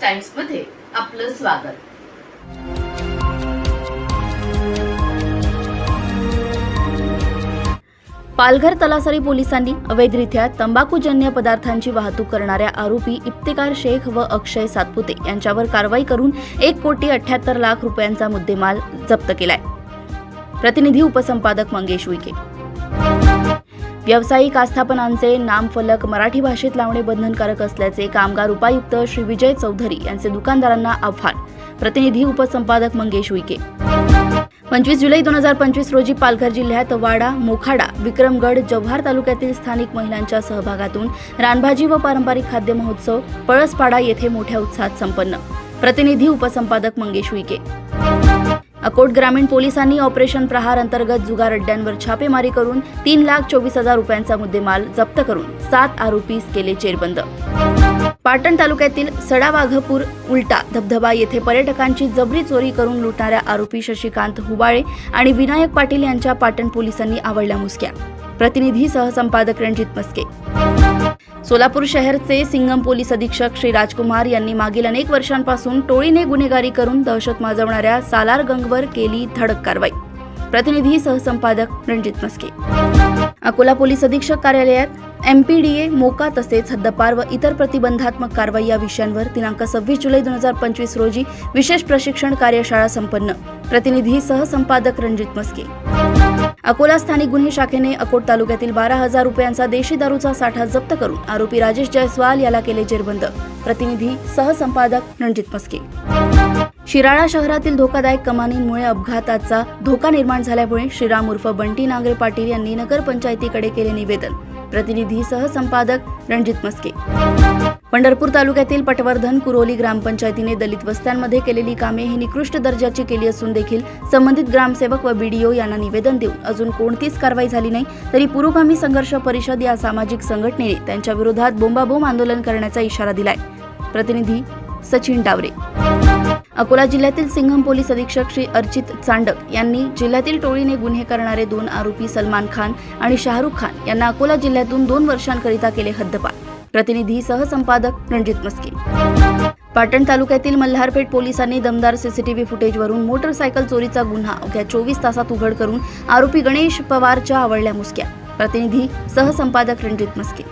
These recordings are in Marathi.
टाइम्समध्ये आपलं स्वागत. पालघर तलासरी पोलिसांनी अवैधरित्या तंबाखूजन्य पदार्थांची वाहतूक करणाऱ्या आरोपी इफ्तिकार शेख व अक्षय सातपुते यांच्यावर कारवाई करून एक कोटी अठ्याहत्तर लाख रुपयांचा मुद्देमाल जप्त केलाय. प्रतिनिधी उपसंपादक मंगेश विखे. व्यावसायिक आस्थापनांचे नामफलक मराठी भाषेत लावणे बंधनकारक असल्याचे कामगार उपायुक्त श्री विजय चौधरी यांचे दुकानदारांना आव्हान. प्रतिनिधी उपसंपादक मंगेश उईके पंचवीस जुलै दोन हजार पंचवीस रोजी पालघर जिल्ह्यात वाडा मोखाडा विक्रमगड जव्हार तालुक्यातील स्थानिक महिलांच्या सहभागातून रानभाजी व पारंपरिक खाद्य महोत्सव पळसपाडा येथे मोठ्या उत्साहात संपन्न. प्रतिनिधी उपसंपादक मंगेश उईके अकोट ग्रामीण पोलिसांनी ऑपरेशन प्रहार अंतर्गत जुगार अड्ड्यांवर छापेमारी करून तीन लाख चोवीस हजार रुपयांचा मुद्देमाल जप्त करून सात आरोपीस केले चेरबंद. पाटण तालुक्यातील सडावाघपूर उलटा धबधबा येथे पर्यटकांची जबरी चोरी करून लुटणाऱ्या आरोपी शशिकांत हुबाळे आणि विनायक पाटील यांच्या पाटण पोलिसांनी आवडल्या मुसक्या. प्रतिनिधी सहसंपादक रणजित मस्के. सोलापूर शहरचे सिंगम पोलीस अधीक्षक श्री राजकुमार यांनी मागील अनेक वर्षांपासून टोळीने गुन्हेगारी करून दहशत माजवणाऱ्या सालार गंगवर केली धडक कारवाई. प्रतिनिधी सहसंपादक रणजित मस्के अकोला पोलीस अधीक्षक कार्यालयात एमपीडीए मोका तसेच हद्दपार व इतर प्रतिबंधात्मक कारवाई या विषयांवर दिनांक सव्वीस जुलै दोन हजार पंचवीस रोजी विशेष प्रशिक्षण कार्यशाळा संपन्न. प्रतिनिधी सहसंपादक रणजित मस्के अकोला स्थानिक गुन्हे शाखेने अकोट तालुक्यातील बारा हजार रुपयांचा देशी दारूचा साठा जप्त करून आरोपी राजेश जयस्वाल याला केले जेरबंद. प्रतिनिधी सहसंपादक रणजित मस्के शिराळा शहरातील धोकादायक कमानींमुळे अपघाताचा धोका निर्माण झाल्यामुळे श्रीराम उर्फ बंटी नागरे पाटील यांनी नगरपंचायतीकडे केले निवेदन. प्रतिनिधी सहसंपादक रणजित मस्के पंढरपूर तालुक्यातील पटवर्धन कुरोली ग्रामपंचायतीने दलित वस्त्यांमध्ये केलेली कामे ही निकृष्ट दर्जाची केली असून देखील संबंधित ग्रामसेवक व बीडीओ यांना निवेदन देऊन अजून कोणतीच कारवाई झाली नाही तरी पुरोगामी संघर्ष परिषद या सामाजिक संघटनेने त्यांच्या विरोधात बोंबाबोंब आंदोलन करण्याचा इशारा दिलाय. प्रतिनिधी सचिन डावरे. अकोला जिल्ह्यातील सिंघम पोलीस अधीक्षक श्री अर्चित चांडक यांनी जिल्ह्यातील टोळीने गुन्हे करणारे दोन आरोपी सलमान खान आणि शाहरुख खान यांना अकोला जिल्ह्यातून दोन वर्षांकरिता केले हद्दपार. प्रतिनिधी सहसंपादक रणजित मस्के. पाटण तालुक्यातील मल्हारपेठ पोलिसांनी दमदार सीसीटीव्ही फुटेजवरून मोटरसायकल चोरीचा गुन्हा अवघ्या चोवीस तासात उघड करून आरोपी गणेश पवारच्या आवडल्या मुसक्या. प्रतिनिधी सहसंपादक रणजित मस्के.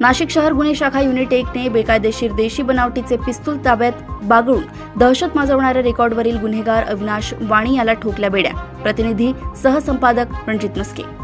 नाशिक शहर गुन्हे शाखा युनिट एकने बेकायदेशीर देशी बनावटीचे पिस्तूल ताब्यात बागळून दहशत माजवणाऱ्या रेकॉर्डवरील गुन्हेगार अविनाश वाणी याला ठोकल्या बेड्या. प्रतिनिधी सहसंपादक रणजित मस्के.